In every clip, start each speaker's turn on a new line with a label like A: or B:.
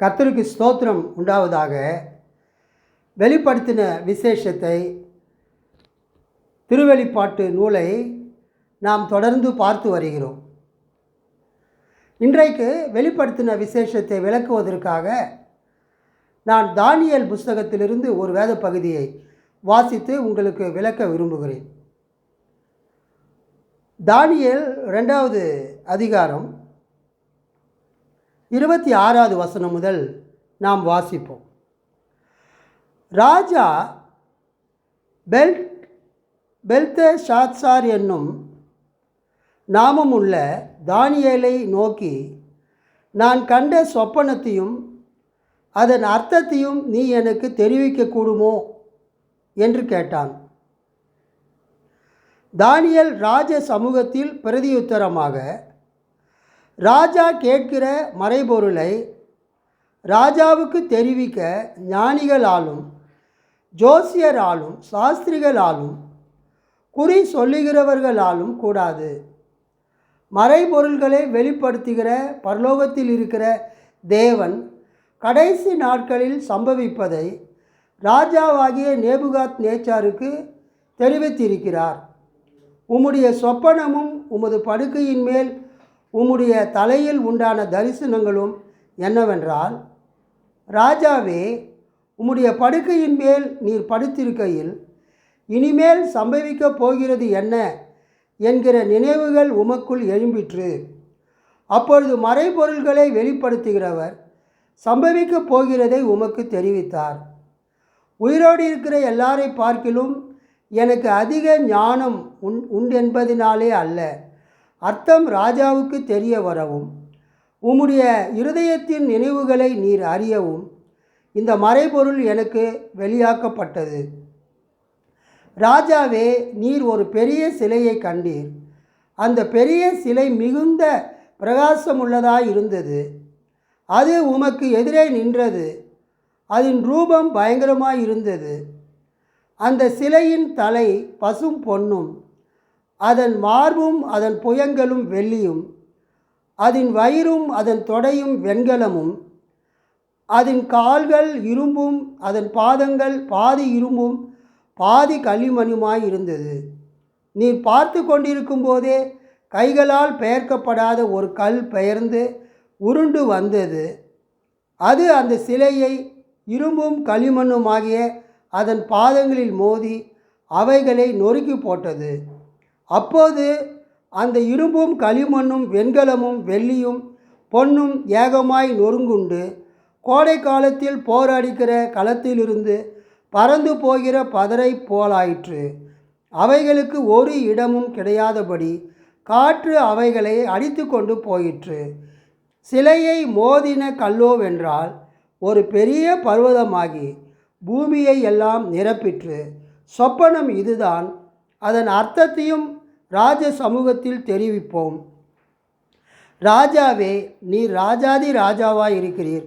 A: கர்த்தருக்கு ஸ்தோத்திரம் உண்டாவதாக வெளிப்படுத்தின விசேஷத்தை திருவெளிப்பாட்டு நூலை நாம் தொடர்ந்து பார்த்து வருகிறோம். இன்றைக்கு வெளிப்படுத்தின விசேஷத்தை விளக்குவதற்காக நான் தானியல் புஸ்தகத்திலிருந்து ஒரு வேத பகுதியை வாசித்து உங்களுக்கு விளக்க விரும்புகிறேன். தானியல் ரெண்டாவது அதிகாரம் இருபத்தி ஆறாவது வசனம் முதல் நாம் வாசிப்போம். ராஜா பெல்ட் பெல்தே ஷாத்சார் என்னும் நாமமுள்ள தானியலை நோக்கி நான் கண்ட சொப்பனத்தையும் அதன் அர்த்தத்தையும் நீ எனக்கு தெரிவிக்கக்கூடுமோ? என்று கேட்டான். தானியல் ராஜ சமூகத்தில் பிரதியுத்தரமாக ராஜா கேட்கிற மறைபொருளை ராஜாவுக்கு தெரிவிக்க ஞானிகளாலும் ஜோசியராலும் சாஸ்திரிகளாலும் குறி சொல்லுகிறவர்களாலும் கூடாது. மறைபொருள்களை வெளிப்படுத்துகிற பரலோகத்தில் இருக்கிற தேவன் கடைசி நாட்களில் சம்பவிப்பதை ராஜாவாகிய நேபுகாத் நேச்சாருக்கு தெரிவித்திருக்கிறார். உம்முடைய சொப்பனமும் உமது படுக்கையின் மேல் உம்முடைய தலையில் உண்டான தரிசனங்களும் என்னவென்றால் ராஜாவே உம்முடைய படுக்கையின் மேல் நீர் படுத்திருக்கையில் இனிமேல் சம்பவிக்கப் போகிறது என்ன என்கிற நினைவுகள் உமக்குள் எழும்பிற்று. அப்பொழுது மறைபொருள்களை வெளிப்படுத்துகிறவர் சம்பவிக்கப் போகிறதை உமக்கு தெரிவித்தார். உயிரோடு இருக்கிற எல்லாரை பார்க்கிலும் எனக்கு அதிக ஞானம் உண் உண்டென்பதினாலே அல்ல. அர்த்தம் ராஜாவுக்கு தெரிய வரவும் உம்முடைய இருதயத்தின் நினைவுகளை நீர் அறியவும் இந்த மறைபொருள் எனக்கு வெளியாக்கப்பட்டது. ராஜாவே நீர் ஒரு பெரிய சிலையை கண்டீர். அந்த பெரிய சிலை மிகுந்த பிரகாசமுள்ளதாய் இருந்தது. அது உமக்கு எதிரே நின்றது. அதன் ரூபம் பயங்கரமாக இருந்தது. அந்த சிலையின் தலை பசும் பொன்னும் அதன் மார்பும் அதன் புயங்களும் வெள்ளியும் அதன் வயிறும் அதன் தொடையும் வெண்கலமும் அதன் கால்கள் இரும்பும் அதன் பாதங்கள் பாதி இரும்பும் பாதி களிமணியுமாய் இருந்தது. நீர் பார்த்து கொண்டிருக்கும் போதே கைகளால் பெயர்க்கப்படாத ஒரு கல் பெயர்ந்து உருண்டு வந்தது. அது அந்த சிலையை இரும்பும் களிமண்ணுமாகிய அதன் பாதங்களில் மோதி அவைகளை நொறுக்கி போட்டது. அப்போது அந்த இரும்பும் களிமண்ணும் வெண்கலமும் வெள்ளியும் பொன்னும் ஏகமாய் நொறுங்குண்டு கோடை காலத்தில் போரடிக்கிற களத்திலிருந்து பறந்து போகிற பதரை போலாயிற்று. அவைகளுக்கு ஒரு இடமும் கிடையாதபடி காற்று அவைகளை அடித்து கொண்டு போயிற்று. சிலையை மோதின கல்லோவென்றால் ஒரு பெரிய பர்வதமாகி பூமியை எல்லாம் நிரப்பிற்று. சொப்பனம் இதுதான். அதன் அர்த்தத்தையும் ராஜ சமூகத்தில் தெரிவிப்போம். ராஜாவே நீர் ராஜாதி ராஜாவாய் இருக்கிறீர்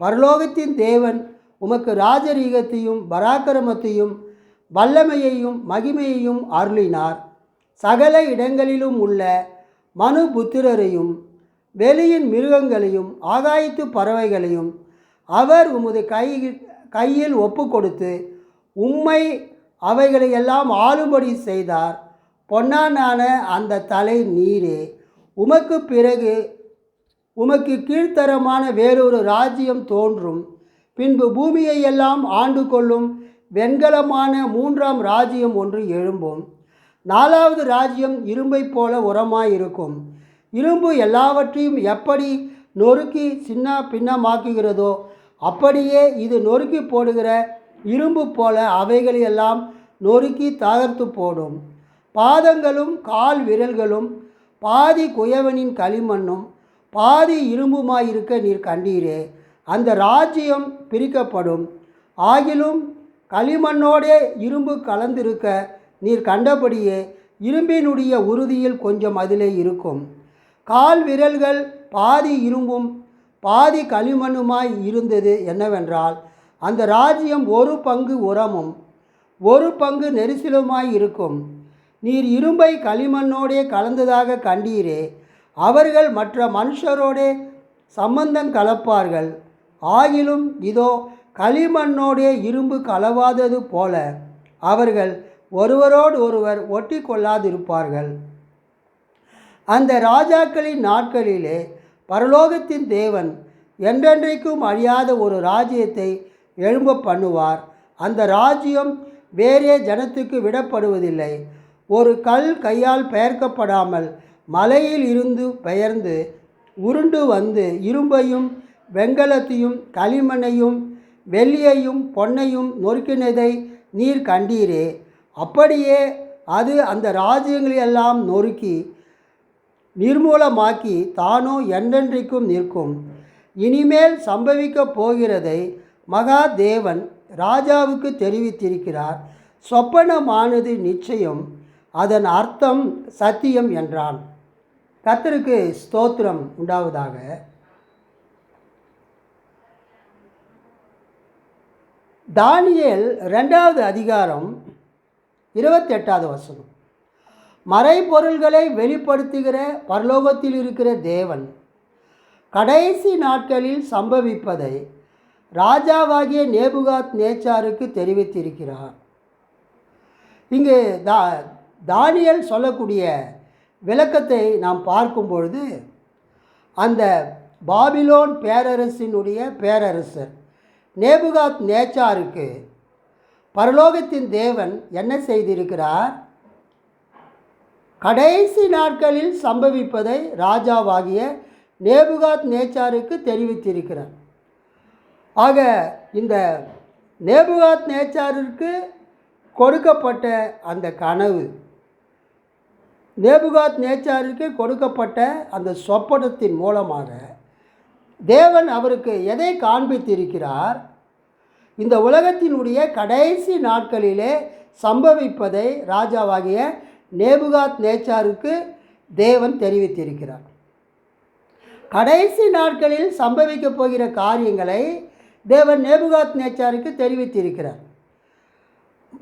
A: பரலோகத்தின் தேவன் உமக்கு ராஜரீகத்தையும் பராக்கிரமத்தையும் வல்லமையையும் மகிமையையும் அருளினார். சகல இடங்களிலும் உள்ள மனு புத்திரரையும் வெளியின் மிருகங்களையும் ஆகாயத்து பறவைகளையும் அவர் உமது கை கையில் ஒப்பு கொடுத்து உம்மை அவைகளை எல்லாம் ஆளும்படி செய்தார். பொன்னானான அந்த தலை நீரே. உமக்கு பிறகு உமக்கு கீழ்த்தரமான வேறொரு ராஜ்யம் தோன்றும். பின்பு பூமியை எல்லாம் ஆண்டு கொள்ளும் வெண்கலமான மூன்றாம் ராஜ்யம் ஒன்று எழும்பும். நாலாவது ராஜ்யம் இரும்பைப் போல உரமாயிருக்கும். இரும்பு எல்லாவற்றையும் எப்படி நொறுக்கி சின்ன பின்னமாக்குகிறதோ அப்படியே இது நொறுக்கி போடுகிற இரும்பு போல அவைகளையெல்லாம் நொறுக்கி தகர்த்து போடும். பாதங்களும் கால் விரல்களும் பாதி குயவனின் களிமண்ணும் பாதி இரும்புமாயிருக்க நீர் கண்டீரே அந்த ராஜ்யம் பிரிக்கப்படும். ஆகிலும் களிமண்ணோடே இரும்பு கலந்திருக்க நீர் கண்டபடியே இரும்பினுடைய உறுதியில் கொஞ்சம் அதிலே இருக்கும். கால் விரல்கள் பாதி இரும்பும் பாதி களிமண்ணுமாய் இருந்தது என்னவென்றால் அந்த ராஜ்யம் ஒரு பங்கு உரமும் ஒரு பங்கு நெரிசலுமாய் இருக்கும். நீர் இரும்பை களிமண்ணோடே கலந்ததாக கண்டீரே. அவர்கள் மற்ற மனுஷரோடே சம்பந்தம் கலப்பார்கள். ஆகிலும் இதோ களிமண்ணோடே இரும்பு கலவாதது போல அவர்கள் ஒருவரோடு ஒருவர் ஒட்டி கொள்ளாதிருப்பார்கள் அந்த ராஜாக்களின் நாட்களிலே பரலோகத்தின் தேவன் என்றென்றைக்கும் அழியாத ஒரு ராஜ்யத்தை எழும்ப பண்ணுவார். அந்த ராஜ்யம் வேறே ஜனத்துக்கு விடப்படுவதில்லை. ஒரு கல் கையால் பெயர்க்கப்படாமல் மலையில் இருந்து பெயர்ந்து உருண்டு வந்து இரும்பையும் வெங்கலத்தையும் களிமண்ணையும் வெள்ளியையும் பொன்னையும் நொறுக்கினதை நீர் கண்டீரே. அப்படியே அது அந்த ராஜ்யங்களையெல்லாம் நொறுக்கி நிர்மூலமாக்கி தானோ என்றென்றைக்கும் நிற்கும். இனிமேல் சம்பவிக்கப் போகிறதை மகாதேவன் ராஜாவுக்கு தெரிவித்திருக்கிறார். சொப்பனமானது நிச்சயம் அதன் அர்த்தம் சத்தியம் என்றான். கத்தருக்கு ஸ்தோத்திரம் உண்டாவதாக. தானியல் ரெண்டாவது அதிகாரம் இருபத்தெட்டாவது வசனம். மறைபொருள்களை வெளிப்படுத்துகிற பரலோகத்தில் இருக்கிற தேவன் கடைசி நாட்களில் சம்பவிப்பதை ராஜாவாகிய நேபுகாத் நேச்சாருக்கு தெரிவித்திருக்கிறார். இங்கு தா தானியல் சொல்லக்கூடிய விளக்கத்தை நாம் பார்க்கும் பொழுது அந்த பாபிலோன் பேரரசினுடைய பேரரசர் நேபுகாத் நேச்சாருக்கு பரலோகத்தின் தேவன் என்ன செய்திருக்கிறார்? கடைசி நாட்களில் சம்பவிப்பதை ராஜாவாகிய நேபுகாத் நேச்சாருக்கு தெரிவித்திருக்கிறார். ஆக இந்த நேபுகாத் நேச்சாருக்கு கொடுக்கப்பட்ட அந்த கனவு நேபுகாத் நேச்சாருக்கு கொடுக்கப்பட்ட அந்த சொப்பனத்தின் மூலமாக தேவன் அவருக்கு எதை காண்பித்திருக்கிறார்? இந்த உலகத்தினுடைய கடைசி நாட்களிலே சம்பவிப்பதை ராஜாவாகிய நேபுகாத் நேச்சாருக்கு தேவன் தெரிவித்திருக்கிறார். கடைசி நாட்களில் சம்பவிக்கப் போகிற காரியங்களை தேவன் நேபுகாத் நேச்சாருக்கு தெரிவித்திருக்கிறார்.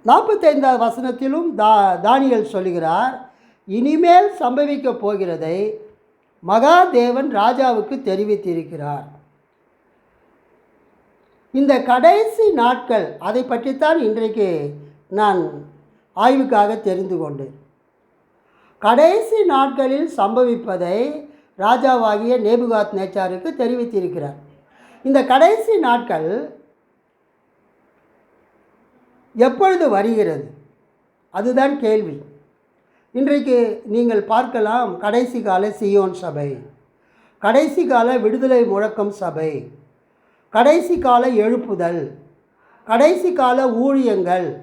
A: நாற்பத்தைந்தாவது வசனத்திலும் தா தானியல் சொல்லுகிறார் இனிமேல் சம்பவிக்கப் போகிறதை மகாதேவன் ராஜாவுக்கு தெரிவித்திருக்கிறார். இந்த கடைசி நாட்கள் அதை பற்றித்தான் இன்றைக்கு நான் ஆய்வுக்காக தெரிந்து கொண்டேன். கடைசி நாட்களில் சம்பவிப்பதை ராஜாவாகிய நேபுகாத் நேச்சாருக்கு தெரிவித்திருக்கிறார். இந்த கடைசி நாட்கள் எப்பொழுது வருகிறது? அதுதான் கேள்வி. இன்றைக்கு நீங்கள் பார்க்கலாம் கடைசி கால சியோன் சபை. கடைசி கால விடுதலை முழக்கம் சபை. கடைசி கால எழுப்புதல். கடைசி கால ஊழியங்கள்.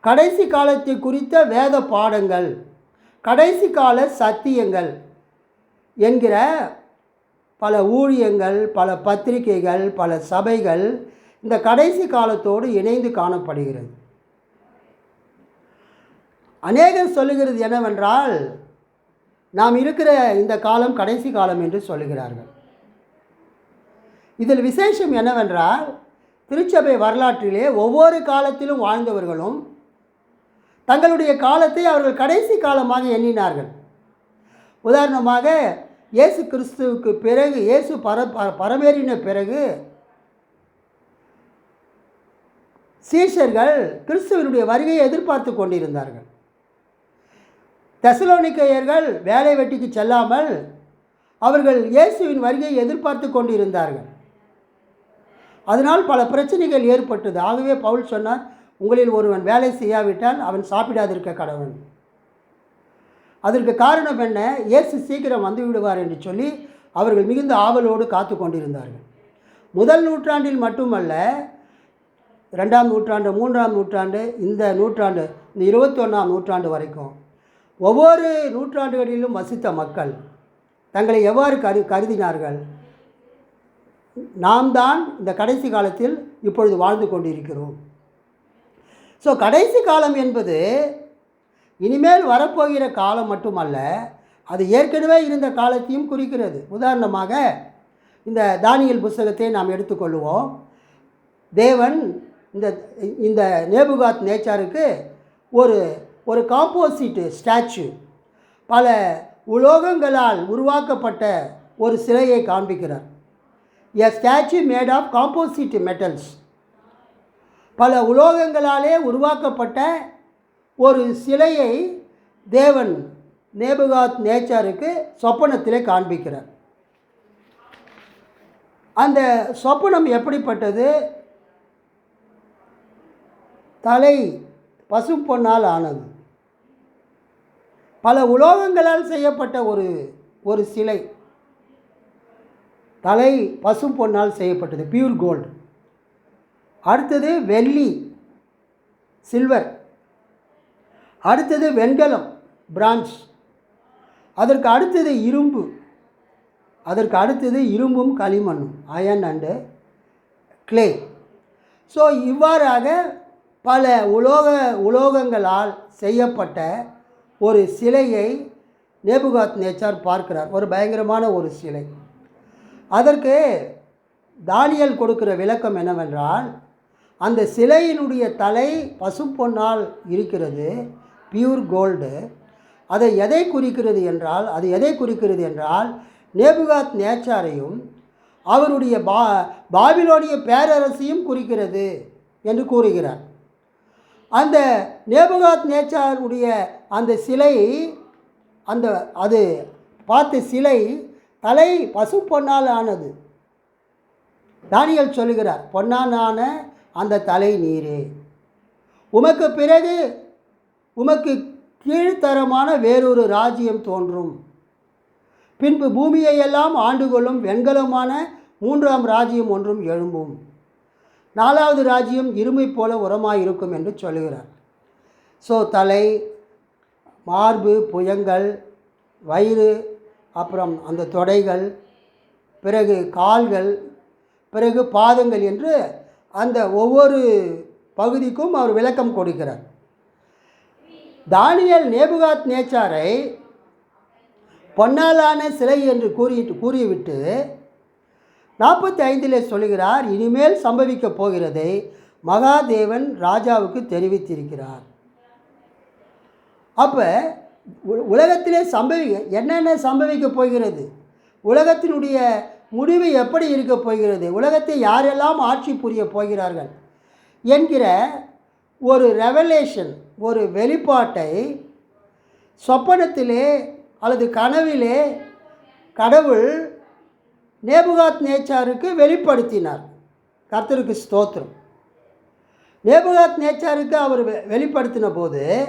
A: கடைசி காலத்தை குறித்த வேத பாடங்கள். கடைசி கால சத்தியங்கள் என்கிற பல ஊழியங்கள் பல பத்திரிகைகள் பல சபைகள் இந்த கடைசி காலத்தோடு இணைந்து காணப்படுகிறது. அநேகர் சொல்லுகிறது என்னவென்றால் நாம் இருக்கிற இந்த காலம் கடைசி காலம் என்று சொல்லுகிறார்கள். இதில் விசேஷம் என்னவென்றால் திருச்சபை வரலாற்றிலே ஒவ்வொரு காலத்திலும் வாழ்ந்தவர்களும் தங்களுடைய காலத்தை அவர்கள் கடைசி காலமாக எண்ணினார்கள். உதாரணமாக இயேசு கிறிஸ்துவுக்கு பிறகு இயேசு பர ப- பரமேறின பிறகு சீஷர்கள் கிறிஸ்துவனுடைய வருகையை எதிர்பார்த்து கொண்டிருந்தார்கள். தெசலோனிக்கையர்கள் வேலை வெட்டிக்கு செல்லாமல் அவர்கள் இயேசுவின் வருகையை எதிர்பார்த்து கொண்டிருந்தார்கள். அதனால் பல பிரச்சனைகள் ஏற்பட்டது. ஆகவே பவுல் சொன்னார் உங்களில் ஒருவன் வேலை செய்யாவிட்டால் அவன் சாப்பிடாதிருக்க கடவன் அதற்கு காரணம் என்ன? இயேசு சீக்கிரம் வந்து விடுவார் என்று சொல்லி அவர்கள் மிகுந்த ஆவலோடு காத்து கொண்டிருந்தார்கள். முதல் நூற்றாண்டில் மட்டுமல்ல ரெண்டாம் நூற்றாண்டு மூன்றாம் நூற்றாண்டு இந்த நூற்றாண்டு இந்த இருபத்தொன்னாம் நூற்றாண்டு வரைக்கும் ஒவ்வொரு நூற்றாண்டுகளிலும் வசித்த மக்கள் தங்களை எவ்வாறு கரு கருதினார்கள்? நாம் தான் இந்த கடைசி காலத்தில் இப்பொழுது வாழ்ந்து கொண்டிருக்கிறோம். ஸோ கடைசி காலம் என்பது இனிமேல் வரப்போகிற காலம் மட்டுமல்ல அது ஏற்கனவே இருந்த காலத்தையும் குறிக்கிறது. உதாரணமாக இந்த தானியல் புஸ்தகத்தை நாம் எடுத்துக்கொள்வோம். தேவன் இந்த இந்த நேபுகாத் நேச்சாருக்கு ஒரு ஒரு காம்போசிட் ஸ்டாச்சு. பல உலோகங்களால் உருவாக்கப்பட்ட ஒரு சிலையை காண்பிக்கிறார். A statue made of composite metals பல உலோகங்களாலே உருவாக்கப்பட்ட ஒரு சிலையை தேவன் நேபுகாத் நேச்சாருக்கு சொப்பனத்திலே காண்பிக்கிறார். அந்த சொப்பனம் எப்படிப்பட்டது? தலை பசும்பொன்னால் ஆனது. பல உலோகங்களால் செய்யப்பட்ட ஒரு ஒரு சிலை. தலை பசும் பொன்னால் செய்யப்பட்டது பியூர் கோல்டு அடுத்தது வெள்ளி சில்வர் அடுத்தது வெண்கலம் பிரான்ச் அதற்கு அடுத்தது இரும்பு. அதற்கு அடுத்தது இரும்பும் களிமண்ணும் அயன் அண்டு கிளே ஸோ இவ்வாறாக பல உலோக உலோகங்களால் செய்யப்பட்ட ஒரு சிலையை நேபுகாத் நேச்சார் பார்க்கிறார். ஒரு பயங்கரமான ஒரு சிலை. அதற்கு தானியல் கொடுக்கிற விளக்கம் என்னவென்றால் அந்த சிலையினுடைய தலை பசுப்பொன்னால் இருக்கிறது பியூர் கோல்டு. அதை எதை குறிக்கிறது என்றால் அது எதை குறிக்கிறது என்றால் நேபுகாத் நேச்சாரையும் அவருடைய பா பாபிலோனிய பேரரசையும் குறிக்கிறது என்று கூறுகிறார். அந்த நேபுகாத் நேச்சாருடைய அந்த சிலை அந்த அது பார்த்த சிலை தலை பசு பொன்னால் ஆனது. தானியல் சொல்லுகிறார் பொன்னாலான அந்த தலை நீரே. உமக்கு பிறகு உமக்கு கீழ்த்தரமான வேறொரு ராஜ்யம் தோன்றும். பின்பு பூமியை எல்லாம் வெண்கலமான மூன்றாம் ராஜ்யம் ஒன்றும் எழும்பும். நாலாவது ராஜ்யம் இருமை போல உரமாக இருக்கும் என்று சொல்லுகிறார். ஸோ தலை மார்பு புயங்கள் வயிறு அப்புறம் அந்த தொடைகள் பிறகு கால்கள் பிறகு பாதங்கள் என்று அந்த ஒவ்வொரு பகுதிக்கும் அவர் விளக்கம் கொடுக்கிறார். தானியல் நேபுகாத் நேச்சாரை பொன்னாலான சிலை என்று கூறிட்டு கூறிவிட்டு நாற்பத்தி ஐந்திலே சொல்லுகிறார் இனிமேல் சம்பவிக்கப் போகிறதை மகாதேவன் ராஜாவுக்கு தெரிவித்திருக்கிறார். அப்போ உலகத்திலே சம்பவி என்னென்ன சம்பவிக்கப் போகிறது? உலகத்தினுடைய முடிவு எப்படி இருக்கப் போகிறது? உலகத்தை யாரெல்லாம் ஆட்சி புரிய போகிறார்கள்? என்கிற ஒரு ரெவலேஷன் ஒரு வெளிப்பாட்டை சொப்பனத்திலே அல்லது கனவிலே கடவுள் நேபுகாத் நேச்சாருக்கு வெளிப்படுத்தினார். கர்த்தருக்கு ஸ்தோத்திரம். நேபுகாத் நேச்சாருக்கு அவர் வெ- வெளிப்படுத்தின போது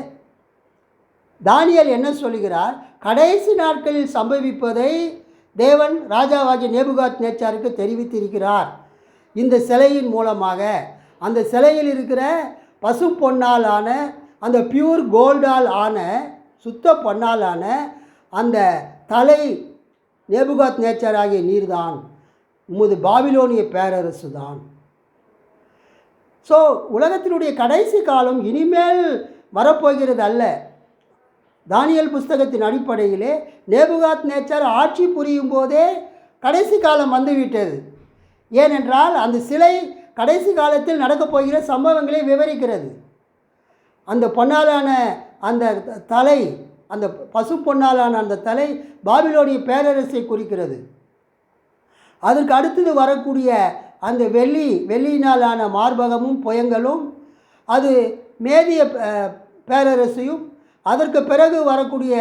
A: தானியல் என்ன சொல்லுகிறார்? கடைசி நாட்களில் சம்பவிப்பதை தேவன் ராஜாவாகிய நேபுகாத் நேச்சாருக்கு தெரிவித்திருக்கிறார். இந்த சிலையின் மூலமாக அந்த சிலையில் இருக்கிற பசு பொன்னால் ஆன அந்த பியூர் கோல்டால் ஆன சுத்த பொன்னால் ஆன அந்த தலை நேபுகாத் நேச்சர் ஆகிய நீர்தான். உமது பாபிலோனிய பேரரசு தான் ஸோ உலகத்தினுடைய கடைசி காலம் இனிமேல் வரப்போகிறது அல்ல. தானியல் புஸ்தகத்தின் அடிப்படையிலே நேபுகாத் நேச்சர் ஆட்சி புரியும் போதே கடைசி காலம் வந்துவிட்டது. ஏனென்றால் அந்த சிலை கடைசி காலத்தில் நடக்கப் போகிற சம்பவங்களை விவரிக்கிறது. அந்த பொன்னாலான அந்த த- தலை அந்த பசு பொன்னாலான அந்த தலை பாபிலோனிய பேரரசை குறிக்கிறது. அதற்கு அடுத்தது வரக்கூடிய அந்த வெள்ளி வெள்ளியினாலான மார்பகமும் புயங்களும் அது மேதிய பேரரசையும் அதற்கு பிறகு வரக்கூடிய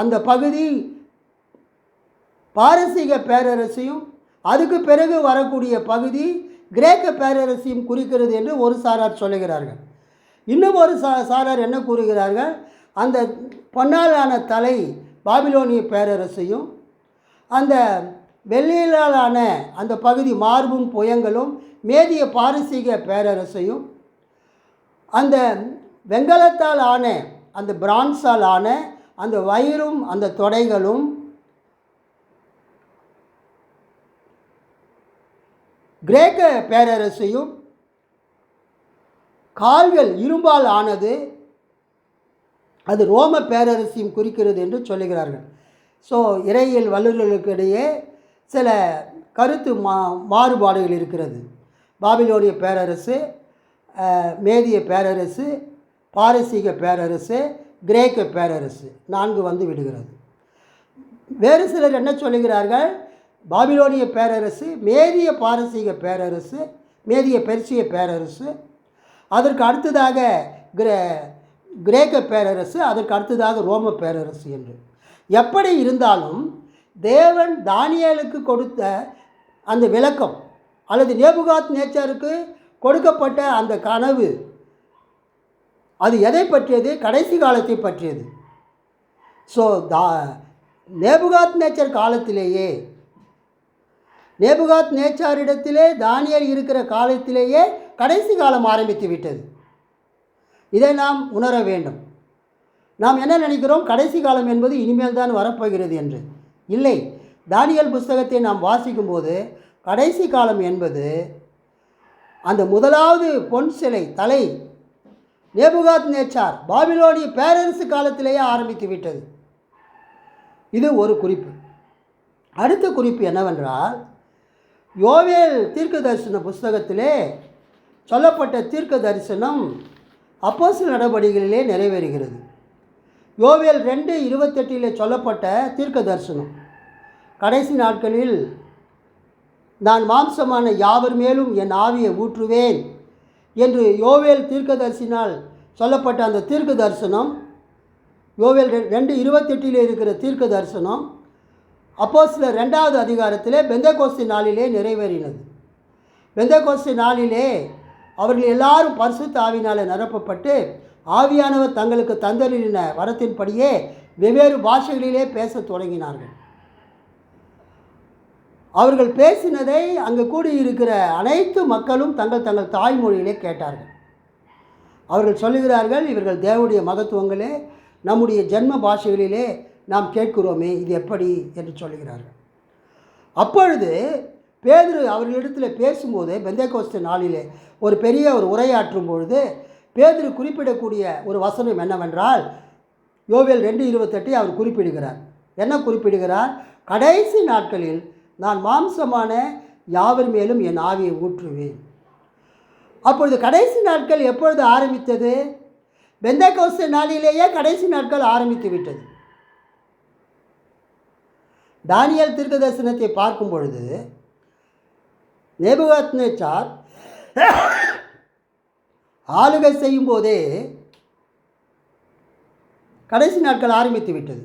A: அந்த பகுதி பாரசீக பேரரசையும் அதுக்கு பிறகு வரக்கூடிய பகுதி கிரேக்க பேரரசையும் குறிக்கிறது என்று ஒரு சாரார் சொல்லுகிறார்கள். இன்னும் ஒரு சா சாரார் என்ன கூறுகிறார்கள்? அந்த பொன்னாலான தலை பாபிலோனிய பேரரசையும் அந்த வெள்ளியிலான அந்த பகுதி மார்பும் புயங்களும் மேதிய பாரசீக பேரரசையும் அந்த வெங்கலத்தால் ஆன அந்த பிரான்ஸால் ஆன அந்த வயிறும் அந்த தொடைகளும் கிரேக்க பேரரசையும் கால்கள் இரும்பால் ஆனது அது ரோம பேரரசையும் குறிக்கிறது என்று சொல்லுகிறார்கள். ஸோ இறையியல் வல்லுநர்களுக்கிடையே சில கருத்து மா மாறுபாடுகள் இருக்கிறது. பாபிலோனிய பேரரசு மேதிய பேரரசு பாரசீக பேரரசு கிரேக்க பேரரசு நான்கு வந்து விடுகிறது. வேறு சிலர் என்ன சொல்லுகிறார்கள்? பாபிலோனிய பேரரசு மேதிய பாரசீக பேரரசு மேதிய பெர்சிய பேரரசு. அதற்கு அடுத்ததாக கிர கிரேக்க பேரரசு அதற்கு அடுத்ததாக ரோம பேரரசு என்று. எப்படி இருந்தாலும் தேவன் தானியலுக்கு கொடுத்த அந்த விளக்கம் அல்லது நேபுகாத் நேச்சருக்கு கொடுக்கப்பட்ட அந்த கனவு அது எதை பற்றியது? கடைசி காலத்தை பற்றியது. ஸோ தா நேபுகாத் நேச்சர் காலத்திலேயே நேபுகாத் நேச்சாரிடத்திலே தானியல் இருக்கிற காலத்திலேயே கடைசி காலம் ஆரம்பித்து விட்டது. இதை நாம் உணர வேண்டும். நாம் என்ன நினைக்கிறோம்? கடைசி காலம் என்பது இனிமேல் தான் வரப்போகிறது என்று. இல்லை தானியல் புஸ்தகத்தை நாம் வாசிக்கும்போது கடைசி காலம் என்பது அந்த முதலாவது பொன் சிலை தலை நேபுகாத் நேச்சார் பாபிலோனிய பேரரசு காலத்திலேயே ஆரம்பித்து விட்டது. இது ஒரு குறிப்பு. அடுத்த குறிப்பு என்னவென்றால் யோவேல் தீர்க்க தரிசன புஸ்தகத்திலே சொல்லப்பட்ட தீர்க்க தரிசனம் அப்போஸ்தல நடவடிக்கைகளிலே நிறைவேறுகிறது. யோவேல் ரெண்டு இருபத்தெட்டிலே சொல்லப்பட்ட தீர்க்க தரிசனம். கடைசி நாட்களில் நான் மாம்சமான யாவர் மேலும் என் ஆவியை ஊற்றுவேன் என்று யோவேல் தீர்க்கதரிசினால் சொல்லப்பட்ட அந்த தீர்க்க தரிசனம் யோவேல் ரெ- ரெண்டு இருபத்தெட்டில் இருக்கிற தீர்க்க தரிசனம் அப்போ சில ரெண்டாவது அதிகாரத்திலே பெந்தகோஸ்தி நாளிலே நிறைவேறினது. பெந்தகோஸ்தி நாளிலே அவர்கள் எல்லாரும் பரிசுத்த ஆவினால் நிரப்பப்பட்டு ஆவியானவர் தங்களுக்கு தந்தரின வரத்தின்படியே வெவ்வேறு பாஷைகளிலே பேசத் தொடங்கினார்கள். அவர்கள் பேசினதை அங்கு கூடியிருக்கிற அனைத்து மக்களும் தங்கள் தங்கள் தாய்மொழியிலே கேட்டார்கள். அவர்கள் சொல்லுகிறார்கள் இவர்கள் தேவனுடைய மகத்துவங்களே நம்முடைய ஜென்ம பாஷைகளிலே நாம் கேட்கிறோமே இது எப்படி? என்று சொல்லுகிறார்கள். அப்பொழுது பேதுரு அவர்களிடத்தில் பேசும்போது பெந்தேகோஸ்து நாளிலே ஒரு பெரிய ஒரு உரையாற்றும் பொழுது பேதுரு குறிப்பிடக்கூடிய ஒரு வசனம் என்னவென்றால் யோவேல் ரெண்டு இருபத்தெட்டை அவர் குறிப்பிடுகிறார். என்ன குறிப்பிடுகிறார்? கடைசி நாட்களில் நான் மாம்சமான யாவர் மேலும் என் ஆவியை ஊற்றுவேன். அப்பொழுது கடைசி நாட்கள் எப்பொழுது ஆரம்பித்தது? பெந்தகோஸ்து நாளிலேயே கடைசி நாட்கள் ஆரம்பித்து விட்டது. தானியல் தீர்க்க தரிசனத்தை பார்க்கும் பொழுது நேபுகாத் நேச்சார் ஆளுகை செய்யும் போதே கடைசி நாட்கள் ஆரம்பித்து விட்டது.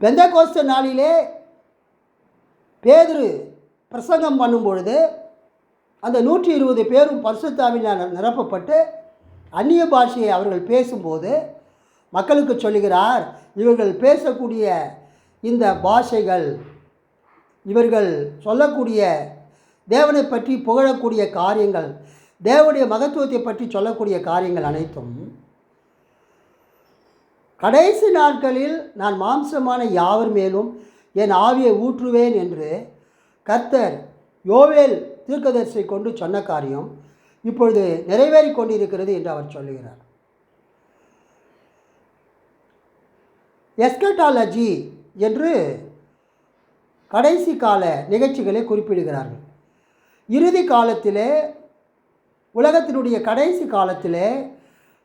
A: பெந்தகோஸ்த நாளிலே பேதுரு பிரசங்கம் பண்ணும் பொழுது அந்த நூற்றி இருபது பேரும் பரிசுத்தாவினால் நிரப்பப்பட்டு அந்நிய பாஷையை அவர்கள் பேசும்போது மக்களுக்கு சொல்லுகிறார் இவர்கள் பேசக்கூடிய இந்த பாஷைகள் இவர்கள் சொல்லக்கூடிய தேவனை பற்றி புகழக்கூடிய காரியங்கள் தேவனுடைய மகத்துவத்தை பற்றி சொல்லக்கூடிய காரியங்கள் அனைத்தும் கடைசி நாட்களில் நான் மாம்சமான யாவர் மேலும் என் ஆவியை ஊற்றுவேன் என்று கர்த்தர் யோவேல் தீர்க்கதரிசை கொண்டு சொன்ன காரியம் இப்பொழுது நிறைவேறிக் கொண்டிருக்கிறது என்று அவர் சொல்லுகிறார். எஸ்கட்டாலஜி என்று கடைசி கால நிகழ்ச்சிகளை குறிப்பிடுகிறார்கள். இறுதி காலத்தில் உலகத்தினுடைய கடைசி காலத்தில்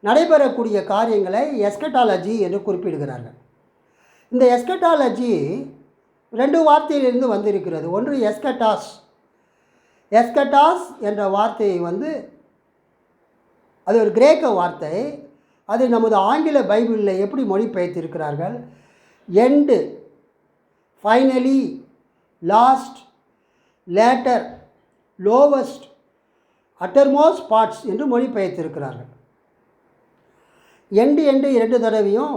A: நடைபெறக்கூடிய காரியங்களை எஸ்கட்டாலஜி என்று குறிப்பிடுகிறார்கள். இந்த எஸ்கட்டாலஜி ரெண்டு வார்த்தையிலிருந்து வந்திருக்கிறது. ஒன்று எஸ்கட்டாஸ் எஸ்கட்டாஸ் என்ற வார்த்தையை வந்து அது ஒரு கிரேக்க வார்த்தை. அது நமது ஆங்கில பைபிளில் எப்படி மொழிபெயர்த்திருக்கிறார்கள்? End finally last later lowest uttermost parts என்று மொழிபெயர்த்திருக்கிறார்கள். எண்டு என்று இரண்டு தடவையும்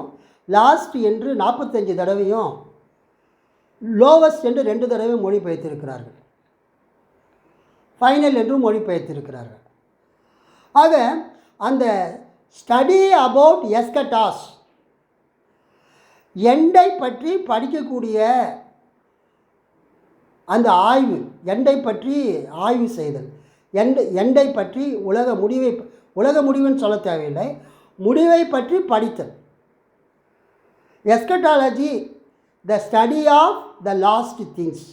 A: லாஸ்ட் என்று நாற்பத்தஞ்சு தடவையும் லோவஸ்ட் என்று ரெண்டு தடவையும் மொழிபெயர்த்திருக்கிறார்கள். ஃபைனல் என்றும் மொழிபெயர்த்திருக்கிறார்கள். ஆக அந்த ஸ்டடி அபவுட் எஸ்கட்டாஸ் எண்டை பற்றி படிக்கக்கூடிய அந்த ஆய்வு எண்டை பற்றி ஆய்வு செய்தல். எண்டை எண்டை பற்றி உலக முடிவை உலக முடிவுன்னு சொல்ல தேவையில்லை முடிவை பற்றி படித்தல். Eschatology the study of the last things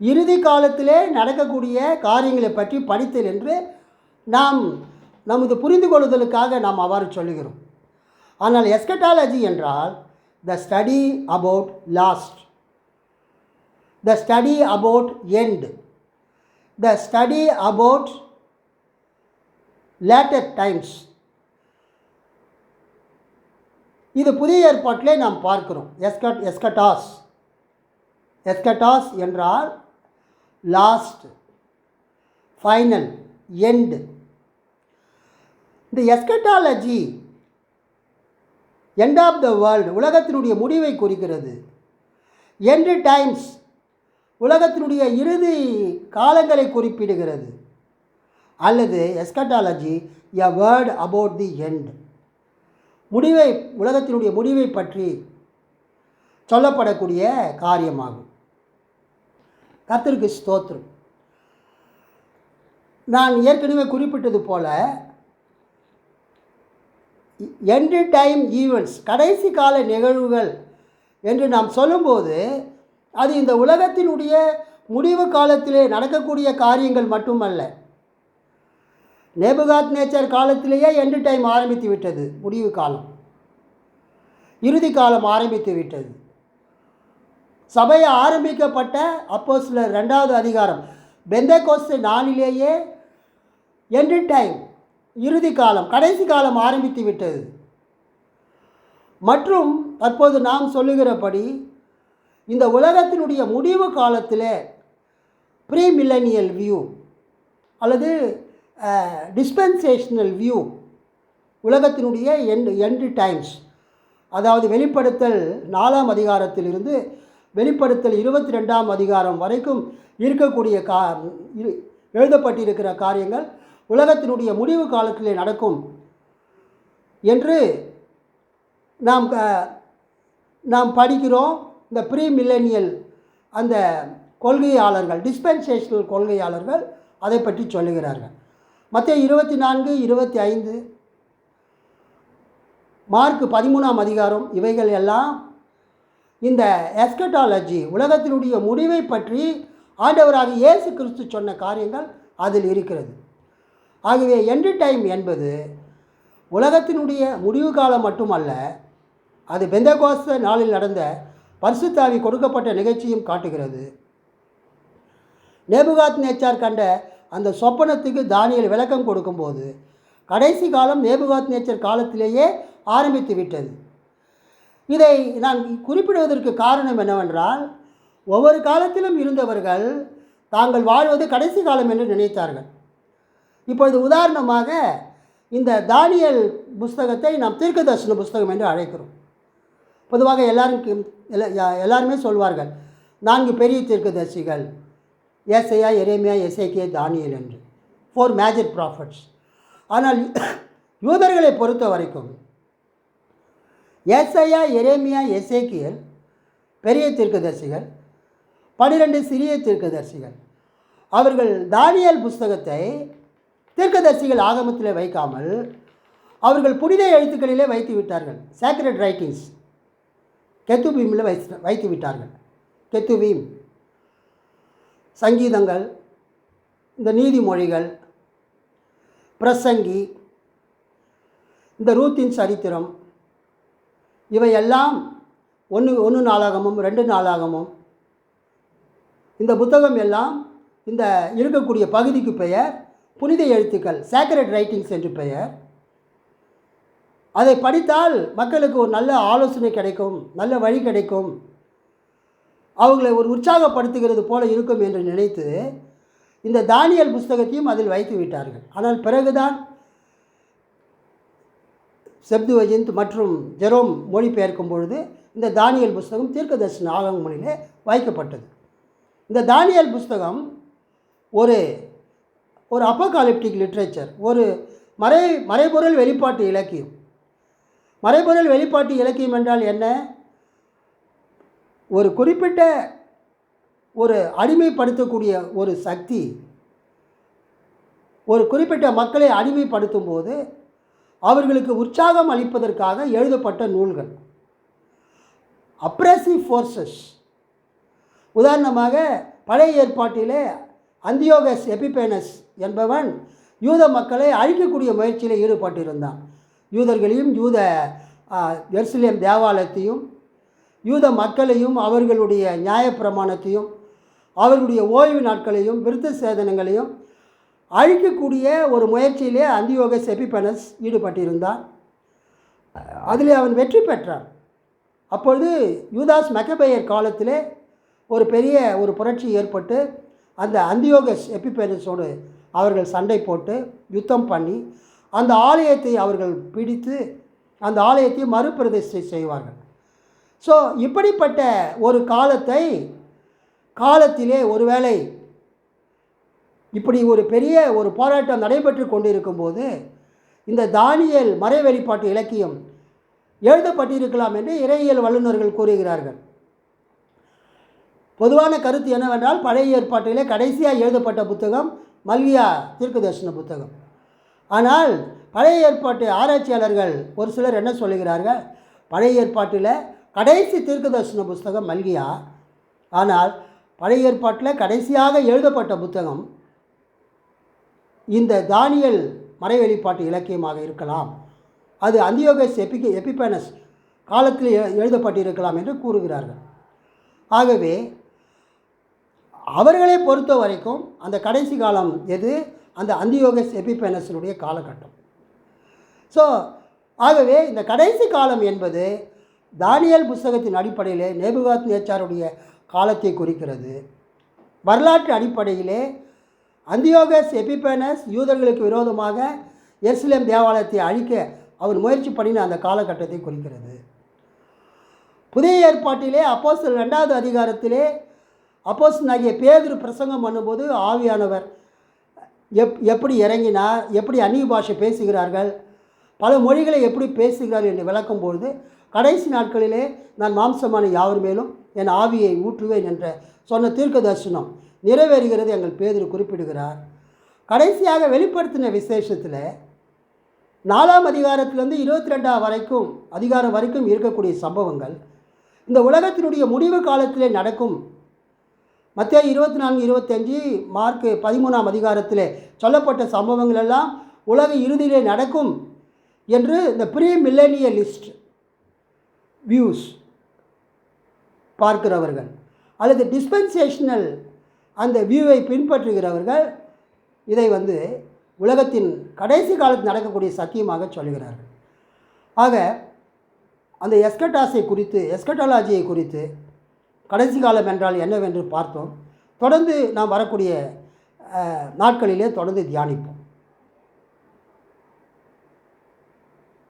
A: இறுதி காலத்திலே நடக்கக்கூடிய காரியங்களை பற்றி படித்தல் என்று நாம் நமது புரிந்து கொள்ளுதலுக்காக நாம் அவ்வாறு சொல்லுகிறோம். ஆனால் எஸ்கட்டாலஜி என்றால் the study about last the study about end the study about later times இது புதிய ஏற்பாட்டிலே நாம் பார்க்கிறோம். எஸ்கட் எஸ்கட்டாஸ் எஸ்கட்டாஸ் என்றால் லாஸ்ட் ஃபைனல் எண்டு இந்த eschatology end of the world உலகத்தினுடைய முடிவை குறிக்கிறது. எண்டு டைம்ஸ் உலகத்தினுடைய இறுதி காலங்களை குறிப்பிடுகிறது. அல்லது eschatology a word about the end முடிவை உலகத்தினுடைய முடிவை பற்றி சொல்லப்படக்கூடிய காரியமாகும். கத்திற்கு ஸ்தோத்திரம். நான் ஏற்கனவே குறிப்பிட்டது போல எண்டு டைம் ஈவெண்ட்ஸ் கடைசி கால நிகழ்வுகள் என்று நாம் சொல்லும்போது அது இந்த உலகத்தினுடைய முடிவு காலத்திலே நடக்கக்கூடிய காரியங்கள் மட்டுமல்ல. நேபுகாத் நேச்சர் காலத்திலேயே எண்டு டைம் ஆரம்பித்து விட்டது முடிவு காலம். இறுதி காலம் ஆரம்பித்து விட்டது. சபை ஆரம்பிக்கப்பட்ட அப்போ சில ரெண்டாவது அதிகாரம் பெந்தகோஸ்து நாளிலேயே எண்டு டைம் இறுதி காலம் கடைசி காலம் ஆரம்பித்து விட்டது. மற்றும் தற்போது நாம் சொல்லுகிறபடி இந்த உலகத்தினுடைய முடிவு காலத்தில் ப்ரீ மில்லனியல் வியூ அல்லது டிஸ்பென்சேஷனல் வியூ உலகத்தினுடைய எண்டு எண்டு டைம்ஸ் அதாவது வெளிப்படுத்தல் நாலாம் அதிகாரத்திலிருந்து வெளிப்படுத்தல் இருபத்தி ரெண்டாம் அதிகாரம் வரைக்கும் இருக்கக்கூடிய கா எழுதப்பட்டிருக்கிற காரியங்கள் உலகத்தினுடைய முடிவு காலத்திலே நடக்கும் என்று நாம் நாம் படிக்கிறோம். இந்த ப்ரீ மில்லேனியல் அந்த கொள்கையாளர்கள் டிஸ்பென்சேஷனல் கொள்கையாளர்கள் அதை பற்றி சொல்லுகிறார்கள். மற்ற இருபத்தி நான்கு இருபத்தி ஐந்து மார்க் பதிமூணாம் அதிகாரம் இவைகள் எல்லாம் இந்த எஸ்கட்டாலஜி உலகத்தினுடைய முடிவை பற்றி ஆண்டவராக இயேசு கிறிஸ்து சொன்ன காரியங்கள் அதில் இருக்கிறது. ஆகவே எண்டு டைம் என்பது உலகத்தினுடைய முடிவு காலம் மட்டுமல்ல அது பெந்தகோஸ்த நாளில் நடந்த பரிசுத்தாவி கொடுக்கப்பட்ட நிகழ்ச்சியும் காட்டுகிறது. நேபுகாத் நேச்சார் கண்ட அந்த சொப்பனத்துக்கு தானியல் விளக்கம் கொடுக்கும்போது கடைசி காலம் நேபுகாத் நேச்சர் காலத்திலேயே ஆரம்பித்து விட்டது. இதை நான் குறிப்பிடுவதற்கு காரணம் என்னவென்றால் ஒவ்வொரு காலத்திலும் இருந்தவர்கள் தாங்கள் வாழ்வது கடைசி காலம் என்று நினைத்தார்கள். இப்பொழுது உதாரணமாக இந்த தானியல் புஸ்தகத்தை நாம் தீர்க்கதர்சன புஸ்தகம் என்று அழைக்கிறோம். பொதுவாக எல்லாருக்கும் எல்லா எல்லாருமே சொல்வார்கள் நான்கு பெரிய தீர்க்கதரிசிகள் ஏசையா எரேமியா எசேக்கியா தானியல் என்று. ஃபோர் மேஜர் ப்ராஃபட்ஸ் ஆனால் யூதர்களை பொறுத்த வரைக்கும் ஏசையா எரேமியா எசேக்கியல் பெரிய தீர்க்கதரிசிகள் பனிரெண்டு சிறிய தீர்க்கதரிசிகள். அவர்கள் தானியல் புஸ்தகத்தை தீர்க்கதரிசிகள் ஆகமத்தில் வைக்காமல் அவர்கள் புனித எழுத்துக்களிலே வைத்து விட்டார்கள் சேக்ரட் ரைட்டிங்ஸ் கெத்து பீமில் வைத்து வைத்து விட்டார்கள். கெத்து பீம் சங்கீதங்கள் இந்த நீதிமொழிகள் பிரசங்கி இந்த ரூத்தின் சரித்திரம் இவையெல்லாம் ஒன்று ஒன்று நாளாகமும் ரெண்டு நாளாகமும் இந்த புத்தகம் எல்லாம் இந்த இருக்கக்கூடிய பகுதிக்கு பெயர் புனித எழுத்துக்கள் சேக்ரட் ரைட்டிங்ஸ் என்று பெயர். அதை படித்தால் மக்களுக்கு ஒரு நல்ல ஆலோசனை கிடைக்கும் நல்ல வழி கிடைக்கும். அவங்களை ஒரு உற்சாகப்படுத்துகிறது போல இருக்கும் என்று நினைத்து இந்த தானியல் புஸ்தகத்தையும் அதில் வைத்து விட்டார்கள். ஆனால் பிறகுதான் செப்துவஜிந்த் மற்றும் ஜெரோம் மொழிபெயர்க்கும் பொழுது இந்த தானியல் புஸ்தகம் தீர்க்கதர்சன ஆகமொழியிலே வைக்கப்பட்டது இந்த தானியல் புஸ்தகம் ஒரு ஒரு அப்போகாலிப்டிக் லிட்ரேச்சர் ஒரு மறை மறைபொருள் வெளிப்பாட்டு இலக்கியம். மறைபொருள் வெளிப்பாட்டு இலக்கியம் என்றால் என்ன? ஒரு குறிப்பிட்ட ஒரு அடிமைப்படுத்தக்கூடிய ஒரு சக்தி ஒரு குறிப்பிட்ட மக்களை அடிமைப்படுத்தும் போது அவர்களுக்கு உற்சாகம் அளிப்பதற்காக எழுதப்பட்ட நூல்கள். அப்ரசிவ் ஃபோர்ஸஸ் உதாரணமாக பழைய ஏற்பாட்டிலே அந்தியோகஸ் எபிபேனஸ் என்பவன் யூத மக்களை அழிக்கக்கூடிய முயற்சியில் ஈடுபட்டிருந்தான். யூதர்களையும் யூத ஆ, எருசலேம் தேவாலயத்தையும் யூத மக்களையும் அவர்களுடைய நியாயப்பிரமாணத்தையும் அவர்களுடைய ஓய்வு நாட்களையும் விருத்த சேதனங்களையும் அழிக்கக்கூடிய ஒரு முயற்சியிலே அந்தியோக செபிபனஸ் ஈடுபட்டிருந்தான். அதில் அவன் வெற்றி பெற்றான். அப்பொழுது யூதாஸ் மெக்கபையர் காலத்திலே ஒரு பெரிய ஒரு புரட்சி ஏற்பட்டு அந்த அந்தியோகஸ் எபிபேனஸோடு அவர்கள் சண்டை போட்டு யுத்தம் பண்ணி அந்த ஆலயத்தை அவர்கள் பிடித்து அந்த ஆலயத்தை மறுபிரதிஷ்டை செய்வார்கள். ஸோ இப்படிப்பட்ட ஒரு காலத்தை காலத்திலே ஒருவேளை இப்படி ஒரு பெரிய ஒரு போராட்டம் நடைபெற்று கொண்டிருக்கும்போது இந்த தானியல் மறை வெளிப்பாட்டு இலக்கியம் எழுதப்பட்டிருக்கலாம் என்று இறையியல் வல்லுநர்கள் கூறுகிறார்கள். பொதுவான கருத்து என்னவென்றால் பழைய ஏற்பாட்டிலே கடைசியாக எழுதப்பட்ட புத்தகம் மல்லியா தீர்க்கதர்சன புத்தகம். ஆனால் பழைய ஏற்பாட்டு ஆராய்ச்சியாளர்கள் ஒரு சிலர் என்ன சொல்லுகிறார்கள்? பழைய ஏற்பாட்டில் கடைசி தீர்க்கதர்சன புஸ்தகம் மல்கியா. ஆனால் பழைய ஏற்பாட்டில் கடைசியாக எழுதப்பட்ட புத்தகம் இந்த தானியல் மறை வெளிப்பாட்டு இலக்கியமாக இருக்கலாம். அது அந்தியோகஸ் எபிக எபிபனஸ் காலத்தில் எழுதப்பட்டிருக்கலாம் என்று கூறுகிறார்கள். ஆகவே அவர்களை பொறுத்த வரைக்கும் அந்த கடைசி காலம் எது? அந்த அந்தியோகஸ் எபிபெனஸினுடைய காலகட்டம். ஸோ ஆகவே இந்த கடைசி காலம் என்பது தானியல் புஸ்தகத்தின் அடிப்படையிலே நேபுகாத் நேச்சாருடைய காலத்தை குறிக்கிறது. வரலாற்று அடிப்படையிலே அந்தியோகஸ் எபிபேனஸ் யூதர்களுக்கு விரோதமாக எருசலேம் தேவாலயத்தை அழிக்க அவர் முயற்சி பண்ணின அந்த காலகட்டத்தை குறிக்கிறது. புதிய ஏற்பாட்டிலே அப்போஸ் ரெண்டாவது அதிகாரத்திலே அப்போஸ் ஆகிய பேதுரு பிரசங்கம் பண்ணும்போது ஆவியானவர் எப் எப்படி இறங்கினார் எப்படி அந்நிய பாஷை பேசுகிறார்கள் பல மொழிகளை எப்படி பேசுகிறார்கள் என்று விளக்கும்பொழுது கடைசி நாட்களிலே நான் மாம்சமான யாவர் மேலும் என் ஆவியை ஊற்றுவேன் என்ற சொன்ன தீர்க்க தரிசனம் நிறைவேறுகிறது எங்கள் பேதுரு குறிப்பிடுகிறார். கடைசியாக வெளிப்படுத்தின விசேஷத்தில் நாலாம் அதிகாரத்திலேருந்து இருபத்தி ரெண்டாம் வரைக்கும் அதிகாரம் வரைக்கும் இருக்கக்கூடிய சம்பவங்கள் இந்த உலகத்தினுடைய முடிவு காலத்திலே நடக்கும் மத்திய இருபத்தி நான்கு இருபத்தஞ்சு மார்க் பதிமூணாம் அதிகாரத்தில் சொல்லப்பட்ட சம்பவங்கள் எல்லாம் உலக இறுதியிலே நடக்கும் என்று இந்த ப்ரீ மில்லேனியலிஸ்ட் வியூஸ் பார்க்கிறவர்கள் அல்லது டிஸ்பென்சேஷனல் அந்த வியூவை பின்பற்றுகிறவர்கள் இதை வந்து உலகத்தின் கடைசி காலத்தில் நடக்கக்கூடிய சத்தியமாக சொல்கிறார்கள். ஆக அந்த எஸ்கட்டாஸை குறித்து எஸ்கட்டாலஜியை குறித்து கடைசி காலம் என்றால் என்னவென்று பார்த்தோம். தொடர்ந்து நாம் வரக்கூடிய நாட்களிலே தொடர்ந்து தியானிப்போம்.